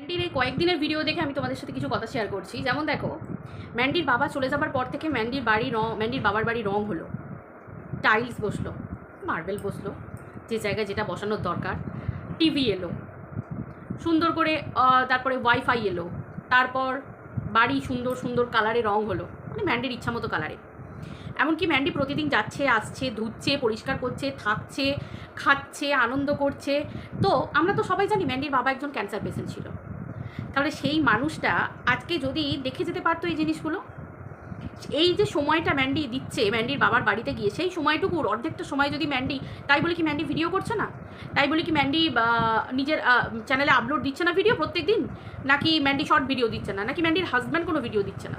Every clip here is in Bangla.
ম্যান্ডির এই কয়েকদিনের ভিডিও দেখে আমি তোমাদের সাথে কিছু কথা শেয়ার করছি। যেমন দেখো ম্যান্ডির বাবা চলে যাবার পর থেকে ম্যান্ডির বাড়ি রং ম্যান্ডির বাবার বাড়ি রং হলো। টাইলস বসল মার্বেল বসল, যে জায়গায় যেটা বসানোর দরকার। টিভি এলো, সুন্দর করে তারপরে ওয়াইফাই এলো, তারপর বাড়ি সুন্দর সুন্দর কালারে রং হলো মানে ম্যান্ডির ইচ্ছা মতো কালারে এমনকি ম্যান্ডি প্রতিদিন যাচ্ছে, আসছে, ধুচ্ছে, পরিষ্কার করছে, থাকছে, খাচ্ছে, আনন্দ করছে। তো আমরা তো সবাই জানি ম্যান্ডির বাবা একজন ক্যান্সার পেশেন্ট ছিল। তাহলে সেই মানুষটা আজকে যদি দেখে যেতে পারতো এই জিনিসগুলো? এই যে সময়টা ম্যান্ডি দিচ্ছে, ম্যান্ডির বাবার বাড়িতে গিয়ে, সেই সময়টুকুর, অর্ধেকটা সময় যদি ম্যান্ডি, তাই বলে কি ম্যান্ডি ভিডিও করছে না? তাই বলে কি ম্যান্ডি নিজের চ্যানেলে আপলোড দিচ্ছে না ভিডিও প্রত্যেক দিন নাকি ম্যান্ডি শর্ট ভিডিও দিচ্ছে না? নাকি ম্যান্ডির হাজব্যান্ড কোনো ভিডিও দিচ্ছে না?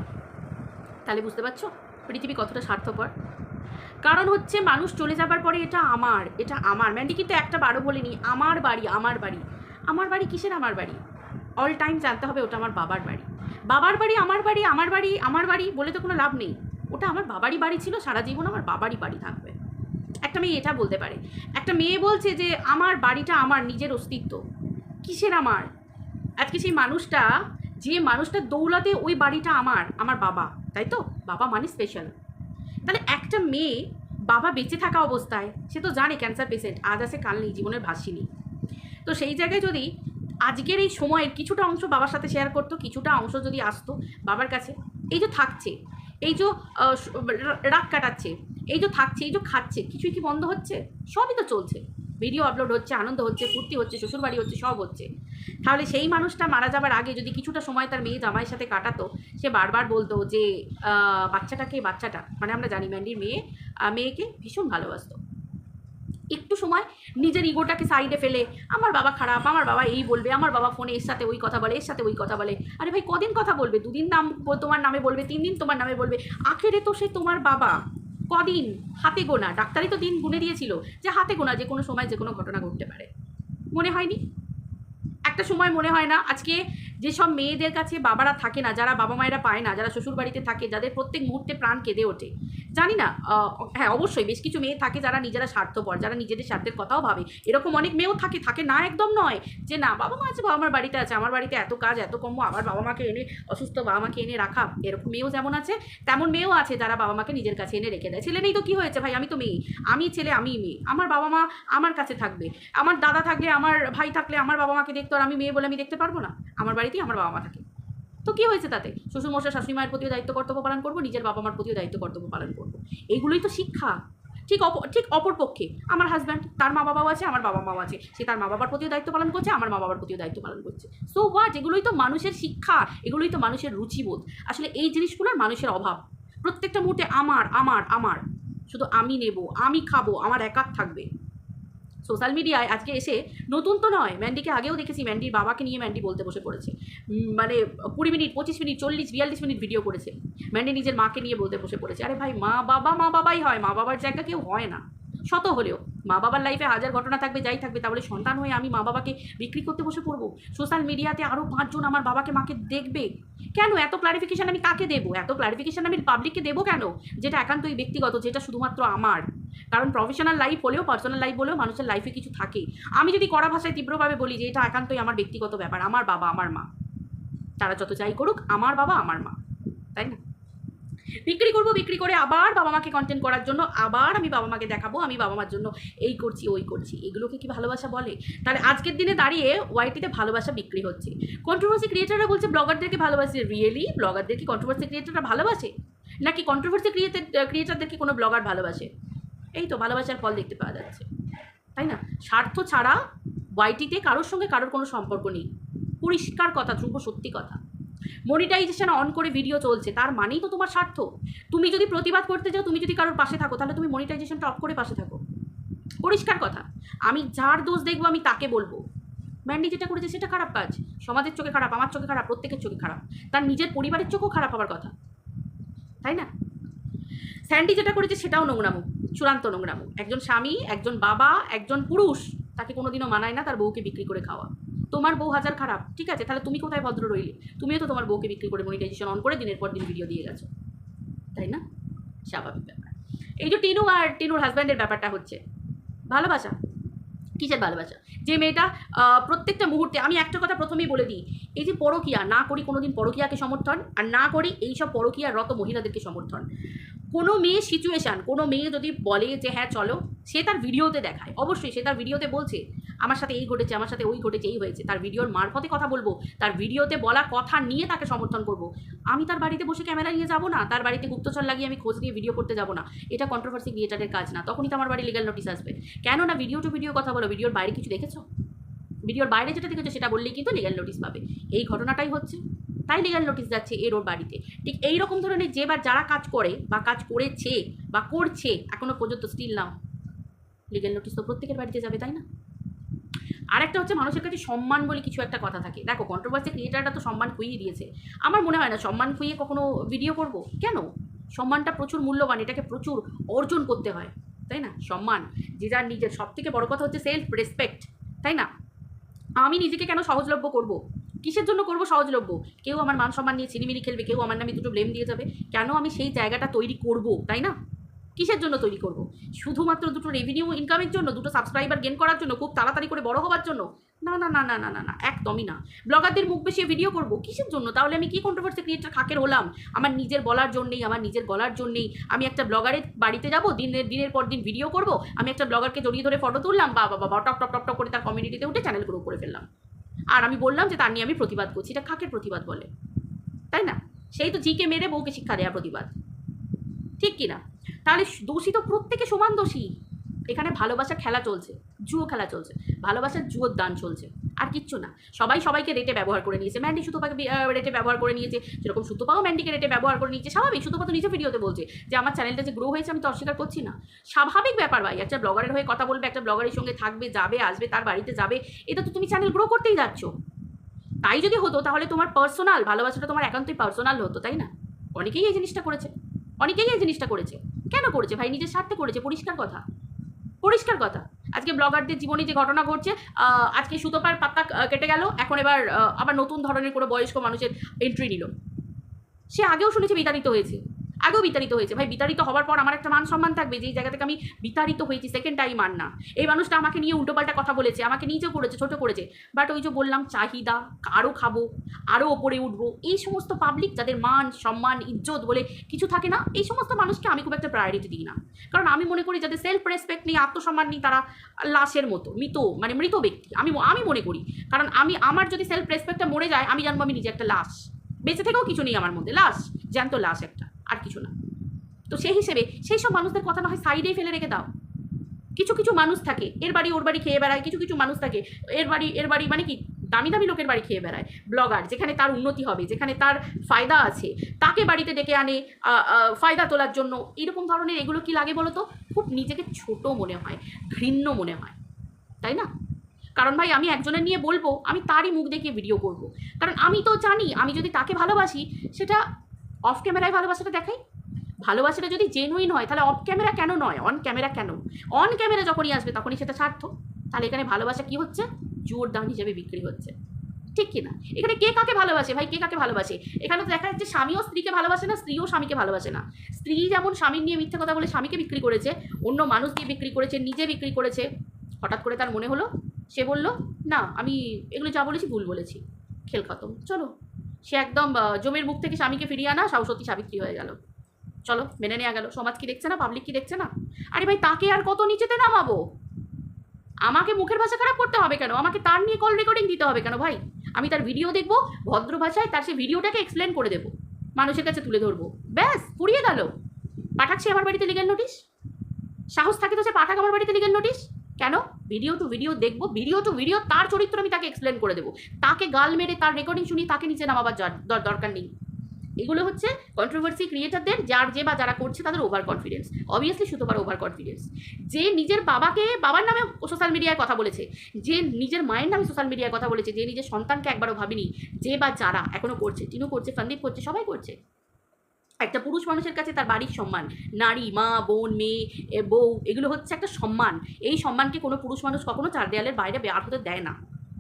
তাহলে বুঝতে পারছ? পৃথিবী কতটা স্বার্থপর? কারণ হচ্ছে মানুষ চলে যাবার পরে এটা আমার এটা আমার। ম্যান্ডি কিন্তু একটা বারো বলেনি, আমার বাড়ি আমার বাড়ি। আমার বাড়ি কিসের আমার বাড়ি? অল টাইম জানতে হবে ওটা আমার বাবার বাড়ি। বাবার বাড়ি, আমার বাড়ি আমার বাড়ি আমার বাড়ি বলে তো কোনো লাভ নেই। ওটা আমার বাবারই বাড়ি ছিল, সারা জীবন আমার বাবারই বাড়ি থাকবে। একটা মেয়ে এটা বলতে পারে। একটা মেয়ে বলছে যে, আমার বাড়িটা আমার, নিজের অস্তিত্ব। কিসের আমার? আজকে সেই মানুষটা, যে মানুষটা দৌলতে ওই বাড়িটা আমার আমার বাবা। তাই তো? বাবা মানে স্পেশাল তাহলে একটা মেয়ে বাবা বেঁচে থাকা অবস্থায়, সে তো জানে ক্যান্সার পেশেন্ট আজ আছে, কাল নেই, জীবনের ভাসিনি। তো সেই জায়গায় যদি আজকের এই সময়ের কিছুটা অংশ বাবার সাথে শেয়ার করতো, কিছুটা অংশ যদি আসতো বাবার কাছে, এই যে থাকছে, এই যে রাগ কাটাচ্ছে, এই যে থাকছে, এই যে খাচ্ছে, কিছুই কি বন্ধ হচ্ছে? সবই তো চলছে। ভিডিও আপলোড হচ্ছে, আনন্দ হচ্ছে, ফুর্তি হচ্ছে, শ্বশুরবাড়ি হচ্ছে, সব হচ্ছে। তাহলে সেই মানুষটা মারা যাবার আগে যদি কিছুটা সময় তার মেয়ে জামাইয়ের সাথে কাটাতো, সে বারবার বলতো যে বাচ্চাটাকে, বাচ্চাটা মানে আমরা জানি ম্যান্ডির মেয়ে মেয়েকে ভীষণ ভালোবাসতো। একটু সময় নিজের ইগোটাকে সাইডে ফেলে, আমার বাবা খারাপ, আমার বাবা এই বলবে, আমার বাবা ফোনে এর সাথে ওই কথা বলে, এর সাথে ওই কথা বলে। আরে ভাই, কদিন কথা বলবে? দুদিন নাম তোমার নামে বলবে, তিন দিন তোমার নামে বলবে। আখেরে তো সে তোমার বাবা। কদিন? হাতে গোনা। ডাক্তারই তো দিন গুনে দিয়েছিল যে হাতে গোনা, যে কোনো সময় যে কোনো ঘটনা ঘটতে পারে। মনে হয়নি? একটা সময় মনে হয় না? আজকে যেসব মেয়েদের কাছে বাবারা থাকে না, যারা বাবা মায়েরা পায় না, যারা শ্বশুর বাড়িতে থাকে, যাদের প্রত্যেক মুহূর্তে প্রাণ কেঁদে ওঠে। জানি না হ্যাঁ অবশ্যই বেশ কিছু মেয়ে থাকে যারা নিজেরা স্বার্থপর, যারা নিজেদের স্বার্থের কথাও ভাবে। এরকম অনেক মেয়েও থাকে থাকে না একদম নয় যে, না, বাবা মা আছে, বাবা মার বাড়িতে আছে, আমার বাড়িতে এত কাজ, এত কম আবার বাবা মাকে এনে অসুস্থ, বাবা মাকে এনে রাখা। এরকম মেয়েও যেমন আছে, তেমন মেয়েও আছে যারা বাবা মাকে নিজের কাছে এনে রেখে দেয়। ছেলে নেই তো কী হয়েছে ভাই? আমি তো মেয়ে। আমি ছেলে আমি মেয়ে। আমার বাবা মা আমার কাছে থাকবে। আমার দাদা থাকলে, আমার ভাই থাকলে, আমার বাবা মাকে দেখতো আর আমি মেয়ে বলে আমি দেখতে পারব না। আমার বাড়িতেই আমার বাবা মা থাকে। তো কী হয়েছে তাতে? শ্বশুর মশাই শাশুড়ি মায়ের প্রতিও দায়িত্ব কর্তব্য পালন করব, নিজের বাবা মার প্রতিও দায়িত্ব কর্তব্য পালন করব। এইগুলোই তো শিক্ষা। ঠিক অপ ঠিক অপর পক্ষে। আমার হাজব্যান্ড তার মা বাবাও আছে, আমার বাবা মাও আছে। সে তার মা বাবার প্রতিও দায়িত্ব পালন করছে, আমার মা বাবার প্রতিও দায়িত্ব পালন করছে। সো হোয়াট এগুলোই তো মানুষের শিক্ষা, এগুলোই তো মানুষের রুচিবোধ। আসলে এই জিনিসগুলোর মানুষের অভাব। প্রত্যেকটা মুহূর্তে আমার আমার আমার। শুধু আমি নেব, আমি খাব, আমার একার থাকবে। সোশ্যাল মিডিয়ায় আজকে এসে, নতুন তো নয়, ম্যান্ডিকে আগেও দেখেছি ম্যান্ডির বাবাকে নিয়ে ম্যান্ডি বলতে বসে পড়েছে। মানে কুড়ি মিনিট, পঁচিশ মিনিট, চল্লিশ, বিয়াল্লিশ মিনিট ভিডিও করেছে। ম্যান্ডি নিজের মাকে নিয়ে বলতে বসে পড়েছে। আরে ভাই, মা বাবা, মা বাবাই হয়। মা বাবার জায়গা কেউ হয় না। শত হলেও। মা বাবার লাইফে হাজার ঘটনা থাকবে, যাই থাকবে, তাহলে সন্তান হয়ে আমি মা বাবাকে বিক্রি করতে বসে পড়ব। সোশ্যাল মিডিয়াতে আরও পাঁচজন আমার বাবাকে, মাকে দেখবে। কেন? এত ক্লারিফিকেশান আমি কাকে দেবো? এত ক্লারিফিকেশান আমি পাবলিককে দেবো কেন? যেটা একান্তই ব্যক্তিগত, যেটা শুধুমাত্র আমার। কারণ প্রফেশনাল লাইফ হলেও পার্সোনাল লাইফ বলেও মানুষের লাইফে কিছু থাকে। আমি যদি কড়া ভাষায় তীব্রভাবে বলি যে এটা একান্তই আমার ব্যক্তিগত ব্যাপার, আমার বাবা, আমার মা। তারা যত যাই করুক, আমার বাবা, আমার মা। তাই না? বিক্রি করব, বিক্রি করে আবার বাবা মাকে কন্টেন্ট করার জন্য, আবার আমি বাবা মাকে দেখাবো, আমি বাবা মার জন্য এই করছি, ওই করছি। এগুলোকে কি ভালোবাসা বলে? তাহলে আজকের দিনে দাঁড়িয়ে ওয়াইটিতে ভালোবাসা বিক্রি হচ্ছে। কন্ট্রোভার্সি ক্রিয়েটাররা বলছে ব্লগারদেরকে ভালোবাসে। রিয়েলি ব্লগারদেরকে কন্ট্রোভার্সি ক্রিয়েটাররা ভালোবাসে? নাকি কন্ট্রোভার্সি ক্রিয়েটার ক্রিয়েটারদেরকে কোনো ব্লগার ভালোবাসে? এই তো ভালোবাসার ফল দেখতে পাওয়া যাচ্ছে। তাই না? স্বার্থ ছাড়া ওয়াইটিতে কারোর সঙ্গে কারোর কোনো সম্পর্ক নেই। পরিষ্কার কথা, ধ্রুব সত্যি কথা। মনিটাইজেশন অন করে ভিডিও চলছে, তার মানেই তো তোমার স্বার্থ। তুমি যদি প্রতিবাদ করতে যাও তুমি যদি কারোর পাশে থাকো, তাহলে তুমি মনিটাইজেশনটা অফ করে পাশে থাকো। পরিষ্কার কথা। আমি যার দোষ দেখব, আমি তাকে বলব। ম্যান্ডি যেটা করেছে, সেটা খারাপ কাজ। সমাজের চোখে খারাপ, আমার চোখে খারাপ, প্রত্যেকের চোখে খারাপ। তার নিজের পরিবারের চোখেও খারাপ হওয়ার কথা। তাই না? স্যান্ডি যেটা করেছে, সেটাও নোংরামো, চূড়ান্ত নোংরামো। একজন স্বামী, একজন বাবা, একজন পুরুষ, তাকে কোনোদিনও মানায় না তার বউকে বিক্রি করে খাওয়া। তোমার বউ হাজার খারাপ, ঠিক আছে? তাহলে তুমি কোথায় ভদ্র রইলে? তুমিও তো তোমার বউকে বিক্রি করে মনিটাইজেশন অন করে দিনের পর দিন ভিডিও দিয়ে গেছো। তাই না? স্বাভাবিক ব্যাপার। এই যে টিনু আর টিনুর হাজব্যান্ডের ব্যাপারটা হচ্ছে, ভালোবাসা? কিসের ভালোবাসা? যে মেয়েটা প্রত্যেকটা মুহূর্তে, আমি একটা কথা প্রথমেই বলে দিই, এই যে পরকিয়া, না করি কোনোদিন পরকিয়াকে সমর্থন, আর না করি এইসব পরকিয়ার রত মহিলাদেরকে সমর্থন। কোনো মেয়ে সিচুয়েশান কোনো মেয়ে যদি বলে যে হ্যাঁ চলো, সে তার ভিডিওতে দেখায়। অবশ্যই সে তার ভিডিওতে বলছে আমার সাথে এই ঘটেছে, আমার সাথে ওই ঘটেছে, এই হয়েছে। তার ভিডিওর মারফতে কথা বলব, তার ভিডিওতে বলা কথা নিয়ে তাকে সমর্থন করব। আমি তার বাড়িতে বসে ক্যামেরা নিয়ে যাব না, তার বাড়িতে গুপ্তচর লাগিয়ে আমি খোঁজ নিয়ে ভিডিও করতে যাব না। এটা কন্ট্রোভার্সি ক্রিয়েটারের কাজ না, তখনই তো আমার বাড়ি লিগাল নোটিস আসবে। কেন না ভিডিও টু ভিডিও কথা বলো ভিডিওর বাইরে কিছু দেখেছ? ভিডিওর বাইরে যেটা দেখেছ, সেটা বললেই কিন্তু লিগাল নোটিস পাবে। এই ঘটনাটাই হচ্ছে, তাই লিগাল নোটিস যাচ্ছে এর ওর বাড়িতে। ঠিক এই রকম ধরনের যে বা যারা কাজ করে, বা কাজ করেছে, বা করছে এখনও পর্যন্ত স্টিল নাও। লিগাল নোটিস তো প্রত্যেকের বাড়িতে যাবে, তাই না? আর একটা হচ্ছে মানুষের কাছে সম্মান বলে কিছু একটা কথা থাকে। দেখো কন্ট্রোভার্সি ক্রিয়েটাররা তো সম্মান খুইয়ে দিয়েছে। আমার মনে হয় না, সম্মান খুইয়ে কখনো ভিডিও করব। কেন? সম্মানটা প্রচুর মূল্যবান, এটাকে প্রচুর অর্জন করতে হয়, তাই না? সম্মান, যে যার নিজের। সব থেকে বড় কথা হচ্ছে সেলফ রেসপেক্ট তাই না? আমি নিজেকে কেন সহজলভ্য করব? কিসের জন্য করব সহজলভ্য? কেউ আমার মান সম্মান নিয়ে চিনিমিনি খেলবে, কেউ আমার নামে দুটো ব্লেম দিয়ে যাবে। কেন আমি সেই জায়গাটা তৈরি করব, তাই না? কিসের জন্য তৈরি করব? শুধুমাত্র দুটো রেভিনিউ ইনকামের জন্য, দুটো সাবস্ক্রাইবার গেন করার জন্য, খুব তাড়াতাড়ি করে বড় হওয়ার জন্য? না না না না না না না, একদমই না। ব্লগারদের মুখ বেশি ভিডিও করব কিসের জন্য? তাহলে আমি কি কন্ট্রোভার্সি ক্রিয়েটার খাকের হলাম? আমার নিজের বলার জন্যেই, আমার নিজের গলার জন্যেই আমি একটা ব্লগারের বাড়িতে যাব, দিনের দিনের পর দিন ভিডিও করব, আমি একটা ব্লগারকে জড়িয়ে ধরে ফটো তুললাম, বা বাবা টপ টপ টপ টপ করে তার কমিউনিটিতে উঠে চ্যানেল গ্রো করে ফেললাম। আর আমি বললাম যে তার নিয়ে আমি প্রতিবাদ করছি, এটা কাকের প্রতিবাদ বলে। তাই না? সেই তো জিকে মেরে বউকে শিক্ষা দেওয়া প্রতিবাদ। ঠিক কি না তাহলে দোষী তো প্রত্যেকে সমান দোষী। এখানে ভালোবাসা খেলা চলছে, জুয়ো খেলা চলছে, ভালোবাসার জুয়োর দান চলছে, আর কিচ্ছু না। সবাই সবাইকে রেটে ব্যবহার করে নিয়েছে। ম্যান্ডি সুতোপাকে রেটে ব্যবহার করে নিয়েছে, যেরকম সুতোপাও ম্যান্ডিকে রেটে ব্যবহার করে নিয়েছে। স্বাভাবিক সুতোপা তো নিজে ভিডিওতে বলছে যে, আমার চ্যানেলটা যে গ্রো হয়েছে, আমি তো অস্বীকার করছি না। স্বাভাবিক ব্যাপার ভাই, একটা ব্লগারের হয়ে কথা বলবে, একটা ব্লগারের সঙ্গে থাকবে, যাবে, আসবে, তার বাড়িতে যাবে, এটা তো তুমি চ্যানেল গ্রো করতেই যাচ্ছ। তাই যদি হতো, তাহলে তোমার পার্সোনাল ভালোবাসাটা তোমার একান্তই পার্সোনাল হতো, তাই না? অনেকেই এই জিনিসটা করেছে। অনেকেই এই জিনিসটা করেছে। কেন করেছে ভাই? নিজের স্বার্থে করেছে। পরিষ্কার কথা। পরিষ্কার কথা। আজকে ব্লগারদের জীবনে যে ঘটনা ঘটছে আজকে সুতোপার পাত্তা কেটে গেল, এখন এবার আবার নতুন ধরনের কোনো বয়স্ক মানুষের এন্ট্রি নিল। সে আগেও শুনেছে বিতাড়িত হয়েছে। আগেও বিতাড়িত হয়েছে। ভাই, বিতাড়িত হওয়ার পর আমার একটা মান সম্মান থাকবে যেই জায়গা থেকে আমি বিতাড়িত হয়েছি সেকেন্ড টাইম আর না। এই মানুষটা আমাকে নিয়ে উল্টোপাল্টা কথা বলেছে, আমাকে নিজেও করেছে, ছোট করেছে। বাট ওই যে বললাম, চাহিদা আরও খাব আরও ওপরে উঠবো, এই সমস্ত পাবলিক যাদের মান, সম্মান, ইজ্জত বলে কিছু থাকে না, এই সমস্ত মানুষকে আমি খুব একটা প্রায়োরিটি দিই না। কারণ আমি মনে করি যাদের সেলফ রেসপেক্ট নেই, আত্মসম্মান নেই, তারা লাশের মতো, মৃত মানে মৃত ব্যক্তি। আমি আমি মনে করি। কারণ আমি, আমার যদি সেলফ রেসপেক্টটা মরে যায়, আমি জানব আমি নিজে একটা লাশ। বেঁচে থেকেও কিছু নেই আমার মধ্যে, লাশ, জ্যান্ত লাশ একটা। আর কিছু না। তো সেই হিসেবে সেই সব মানুষদের কথা না হয় সাইডেই ফেলে রেখে দাও। কিছু কিছু মানুষ থাকে, এর বাড়ি ওর বাড়ি খেয়ে বেড়ায়, কিছু কিছু মানুষ থাকে, এর বাড়ি এর বাড়ি মানে কি? দামি দামি লোকের বাড়ি খেয়ে বেড়ায়। ব্লগার, যেখানে তার উন্নতি হবে, যেখানে তার ফায়দা আছে, তাকে বাড়িতে ডেকে আনে ফায়দা তোলার জন্য। এরকম ধরনের এগুলো কি লাগে বলো তো খুব নিজেকে ছোট মনে হয়, ঘৃণ্য মনে হয়। তাই না? কারণ ভাই, আমি একজনের নিয়ে বলব, আমি তারই মুখ দেখিয়ে ভিডিও করব। কারণ আমি তো জানি, আমি যদি তাকে ভালোবাসি, সেটা অফ ক্যামেরায় ভালোবাসাটা দেখাই? ভালোবাসাটা যদি জেনুইন হয়, তাহলে অফ ক্যামেরা কেন নয়? অন ক্যামেরা কেন? অন ক্যামেরা যখনই আসবে, তখনই সেটা স্বার্থ তাহলে এখানে ভালোবাসা কি হচ্ছে? জোর দাম হিসেবে বিক্রি হচ্ছে। ঠিক কি না? এখানে কে কাকে ভালোবাসে? ভাই, কে কাকে ভালোবাসে? এখানে তো দেখা যাচ্ছে স্বামীও স্ত্রীকে ভালোবাসে না স্ত্রীও স্বামীকে ভালোবাসে না। স্ত্রী যেমন স্বামীর নিয়ে মিথ্যা কথা বলে স্বামীকে বিক্রি করেছে, অন্য মানুষ দিয়ে বিক্রি করেছে, নিজে বিক্রি করেছে, হঠাৎ করে তার মনে হলো, সে বলল, না, আমি এগুলো যা বলেছি ভুল বলেছি। খেল খতম। চলো। সে একদম জমির মুখ থেকে স্বামীকে ফিরিয়ে আনা সরস্বতী সাবিত্রী হয়ে গেল। চলো, মেনে নেওয়া গেল। সমাজ কি দেখছে না? পাবলিক কি দেখছে না? আরে ভাই, তাকে আর কত নিচেতে নামাবো? আমাকে মুখের ভাষা খারাপ করতে হবে কেন? আমাকে তার নিয়ে কল রেকর্ডিং দিতে হবে কেন ভাই? আমি তার ভিডিও দেখব, ভদ্র ভাষায় তার সেই ভিডিওটাকে এক্সপ্লেন করে দেবো। মানুষের কাছে তুলে ধরবো। ব্যাস, ফুরিয়ে গেল। পাঠাচ্ছি আমার বাড়িতে লিগেল নোটিশ সাহস থাকে তো সে পাঠাক আমার বাড়িতে লিগেল নোটিশ কেন? ভিডিও টু ভিডিও দেখব ভিডিও টু ভিডিও তার চরিত্র আমি তাকে এক্সপ্লেন করে দেবো। তাকে গাল মেরে তার রেকর্ডিং শুনি, তাকে নিচে নামাবার দর- দর- দরকার নেই। এগুলো হচ্ছে কন্ট্রোভার্সি ক্রিয়েটারদের যার যে বা যারা করছে তাদের ওভার কনফিডেন্স অবভিয়াসলি সুতোবার ওভার কনফিডেন্স যে নিজের বাবাকে, বাবার নামে সোশ্যাল মিডিয়ায় কথা বলেছে, যে নিজের মায়ের নামে সোশ্যাল মিডিয়ায় কথা বলেছে, যে নিজের সন্তানকে একবারও ভাবিনি, যে বা যারা এখনও করছে তিনিও করছে, সন্দীপ করছে, সবাই করছে। একটা পুরুষ মানুষের কাছে তার বাড়ির সম্মান। নারী, মা, বোন, মেয়ে বউ, এগুলো হচ্ছে একটা সম্মান। এই সম্মানকে কোনো পুরুষ মানুষ কখনো চার দেয়ালের বাইরে বের হতে দেয় না।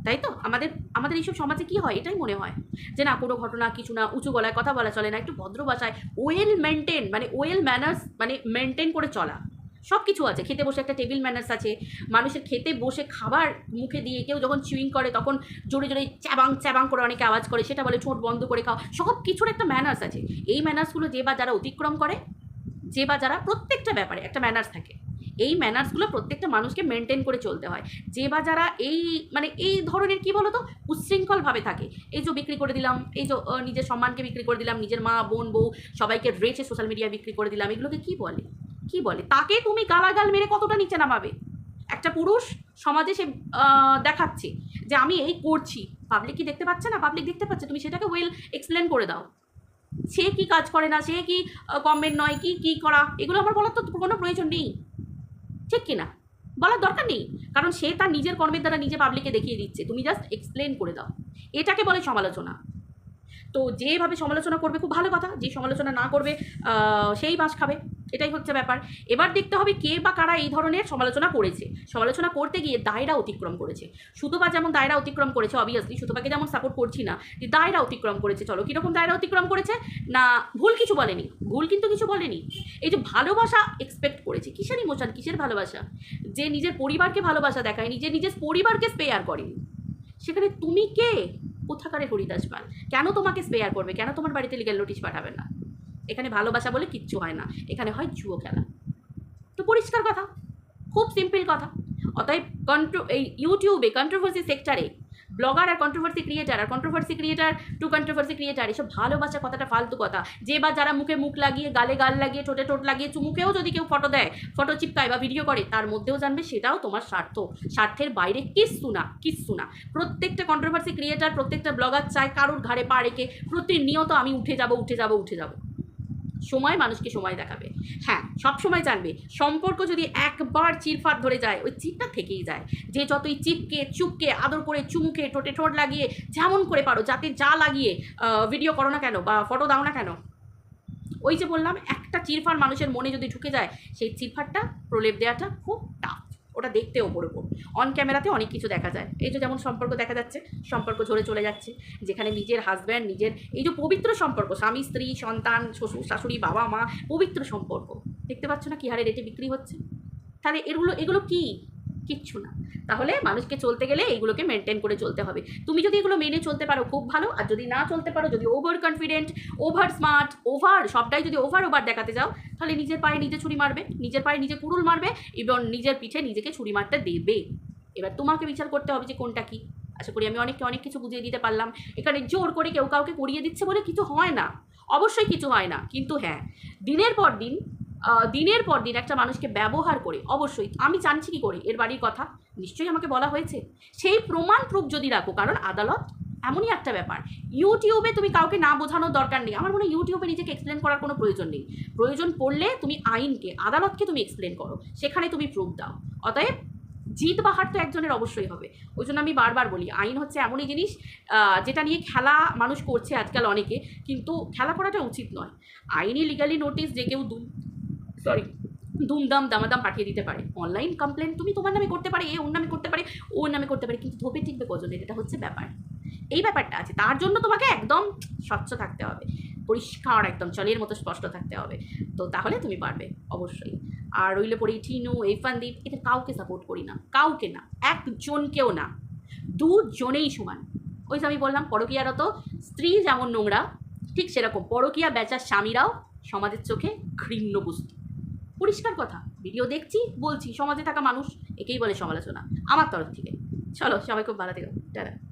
তাই তো? আমাদের আমাদের এইসব সমাজে কি হয়? এটাই মনে হয়। যে না, কোনো ঘটনা, কিছু না, উঁচু গলায় কথা বলা চলে না, একটু ভদ্র ভাষায় ওয়েল মেনটেন মানে ওয়েল ম্যানার্স মানে মেনটেন করে চলা। সব কিছু আছে। খেতে বসে একটা টেবিল ম্যানার্স আছে। মানুষের খেতে বসে খাবার মুখে দিয়ে কেউ যখন চুইং করে, তখন জোরে জোরে চ্যাবাং চ্যাবাং করে অনেকে আওয়াজ করে, সেটা বলে ঠোঁট বন্ধ করে খাও সব কিছুর একটা ম্যানার্স আছে। এই ম্যানার্সগুলো যে বা যারা অতিক্রম করে, যে বা যারা প্রত্যেকটা ব্যাপারে একটা ম্যানার্স থাকে, এই ম্যানার্সগুলো প্রত্যেকটা মানুষকে মেনটেন করে চলতে হয়। যে বা যারা এই মানে এই ধরনের কি বলতো? উচ্ছৃঙ্খলভাবে থাকে। এই যে বিক্রি করে দিলাম, এই যে নিজের সম্মানকে বিক্রি করে দিলাম, নিজের মা, বোন, বউ, সবাইকে রেখে সোশ্যাল মিডিয়ায় বিক্রি করে দিলাম, এগুলোকে কি বলে? কি বলে? তাকে তুমি গালাগাল মেরে কতটা নিচে নামাবে? একটা পুরুষ সমাজে সে দেখাচ্ছে যে আমি এই করছি। পাবলিক কি দেখতে পাচ্ছে না? পাবলিক দেখতে পাচ্ছে। তুমি সেটাকে ওয়েল এক্সপ্লেন করে দাও। সে কি কাজ করে না? সে কি কমেন্ট নয়? কি কি করা? এগুলো আমার বলার তো কোনো প্রয়োজন নেই। ঠিক কি না বলার দরকার নেই। কারণ সে তার নিজের কর্মের দ্বারা নিজে পাবলিকে দেখিয়ে দিচ্ছে। তুমি জাস্ট এক্সপ্লেন করে দাও। এটাকে বলে সমালোচনা। তো যেভাবে সমালোচনা করবে, খুব ভালো কথা, যে সমালোচনা না করবে সেই বাস খাবে, এটাই হচ্ছে ব্যাপার। এবার দেখতে হবে কে বা কারা এই ধরনের সমালোচনা করেছে। সমালোচনা করতে গিয়ে দায়রা অতিক্রম করেছে। সুতপা যেমন দায়রা অতিক্রম করেছে অবভিয়াসলি সুতপাকে যেমন সাপোর্ট করছি না, যে দায়রা অতিক্রম করেছে, চলো, কীরকম দায়রা অতিক্রম করেছে? না, ভুল কিছু বলেনি, ভুল কিন্তু কিছু বলেনি। এই যে ভালোবাসা এক্সপেক্ট করেছে, কিসের ইমোশন কিসের ভালোবাসা? যে নিজের পরিবারকে ভালোবাসা দেখায় নিজে নিজের পরিবারকে স্পেয়ার করেনি। সেখানে তুমি কে? কোথাকারে হরিদাস পাল? কেন তোমাকে স্পেয়ার করবে? কেন তোমার বাড়িতে লিগেল নোটিশ পাঠাবে না? এখানে ভালোবাসা বলে কিচ্ছু হয় না। এখানে হয় জুয়ো খেলা। তো পরিষ্কার কথা। খুব সিম্পল কথা। অতএব কন্ট্রো এই ইউটিউবে কন্ট্রোভার্সি সেক্টরে ব্লগার আর controversy creator R controversy creator to controversy creator এসব ভালোবাসা কথাটা ফালতু কথা। যে বা যারা মুখে মুখ লাগিয়ে, গালে গাল লাগিয়ে, ঠোঁটে ঠোঁট লাগিয়ে, চুমুকেও যদি কেউ ফটো দেয় ফটো চিপকায় বা ভিডিও করে, তার মধ্যেও জানবে সেটাও তোমার স্বার্থ। স্বার্থের বাইরে কিচ্ছু না কিচ্ছু না। প্রত্যেকটা কন্ট্রোভার্সি ক্রিয়েটার প্রত্যেকটা ব্লগার চায় কারোর ঘাড়ে পা রেখে, প্রতিনিয়ত আমি উঠে যাব উঠে যাব উঠে যাব। সময় মানুষকে সময় দেখাবে। হ্যাঁ। সব সময় জানবে সম্পর্ক যদি একবার চিরফাট ধরে যায় ওই চিপটা থেকেই যায়। যে যতই চিপকে চুপকে আদর করে চুমুকে ঠোঁটে ঠোঁট লাগিয়ে যেমন করে পারো যাতে যা লাগিয়ে ভিডিও করো না কেন বা ফটো দাও না কেন ওই যে বললাম একটা চিরফার মানুষের মনে যদি ঢুকে যায় সেই চিরফারটা প্রলেপ দেওয়াটা খুব ওটা দেখতে ওপর ওপর অন ক্যামেরাতে অনেক কিছু দেখা যায়। এই যে যেমন সম্পর্ক দেখা যাচ্ছে, সম্পর্ক ঝরে চলে যাচ্ছে, যেখানে নিজের হাজব্যান্ড নিজের এই যে পবিত্র সম্পর্ক, স্বামী, স্ত্রী, সন্তান, শ্বশুর, শাশুড়ি, বাবা, মা, পবিত্র সম্পর্ক। দেখতে পাচ্ছ না কী হারে রেটে বিক্রি হচ্ছে? তাহলে এগুলো এগুলো কি? কিচ্ছু না। তাহলে মানুষকে চলতে গেলে এইগুলোকে মেনটেন করে চলতে হবে। তুমি যদি এগুলো মেনে চলতে পারো, খুব ভালো। আর যদি না চলতে পারো, যদি over confident over smart over সবটাই যদি ওভার ওভার দেখাতে যাও, তাহলে নিজের পায়ে নিজে ছুরি মারবে। নিজের পায়ে নিজে কুড়ুল মারবে এবং নিজের পিঠে নিজেকে ছুরি মারতে দেবে। এবার তোমাকে বিচার করতে হবে যে কোনটা কি। আশা করি আমি অনেককে অনেক কিছু বুঝিয়ে দিতে পারলাম। এখানে জোর করে কেউ কাউকে করিয়ে দিচ্ছে বলে কিছু হয় না। অবশ্যই কিছু হয় না। কিন্তু হ্যাঁ দিনের পর দিন দিনের পর দিন একটা মানুষকে ব্যবহার করে, অবশ্যই। আমি জানছি কি করে? এর বাড়ির কথা নিশ্চয়ই আমাকে বলা হয়েছে। সেই প্রমাণ প্রুফ যদি রাখো, কারণ আদালত এমনই একটা ব্যাপার। ইউটিউবে তুমি কাউকে না বোঝানোর দরকার নেই। আমার মনে হয় ইউটিউবে নিজেকে এক্সপ্লেন করার কোনো প্রয়োজন নেই। প্রয়োজন পড়লে তুমি আইনকে, আদালতকে তুমি এক্সপ্লেন করো। সেখানে তুমি প্রুফ দাও। অতএব জিত বা হার তো একজনের অবশ্যই হবে। ওই জন্য আমি বারবার বলি, আইন হচ্ছে এমনই জিনিস যেটা নিয়ে খেলা মানুষ করছে আজকাল অনেকে। কিন্তু খেলা করাটা উচিত নয়। আইনি লিগালি নোটিশ যে কেউ সরি দুমদাম, দামাদাম পাঠিয়ে দিতে পারে। অনলাইন কমপ্লেন তুমি তোমার নামে করতে পারে, এ ওর নামে করতে পারে, ওর নামে করতে পারে, কিন্তু ধোপে টিকবে কজনের এটা হচ্ছে ব্যাপার। এই ব্যাপারটা আছে। তার জন্য তোমাকে একদম স্বচ্ছ থাকতে হবে। পরিষ্কার একদম জলের মতো স্পষ্ট থাকতে হবে। তো তাহলে তুমি পারবে, অবশ্যই। আর রইলে পড়ি টিনু, ইরফানদীপ, এটা কাউকে সাপোর্ট করি না। কাউকে না, একজনকেও না। দুজনেই সমান। ওই আমি বললাম পরকীয়ারত স্ত্রী যেমন নোংরা, ঠিক সেরকম। পরকীয়া, বেচার স্বামীরাও সমাজের চোখে ঘৃণ্য বস্তু। পরিষ্কার কথা। ভিডিও দেখছি, বলছি, সমাজে থাকা মানুষ একেই বলে সমালোচনা। আমার তরফ থেকে। চলো, সবাই খুব ভালো থেকো। টাটা।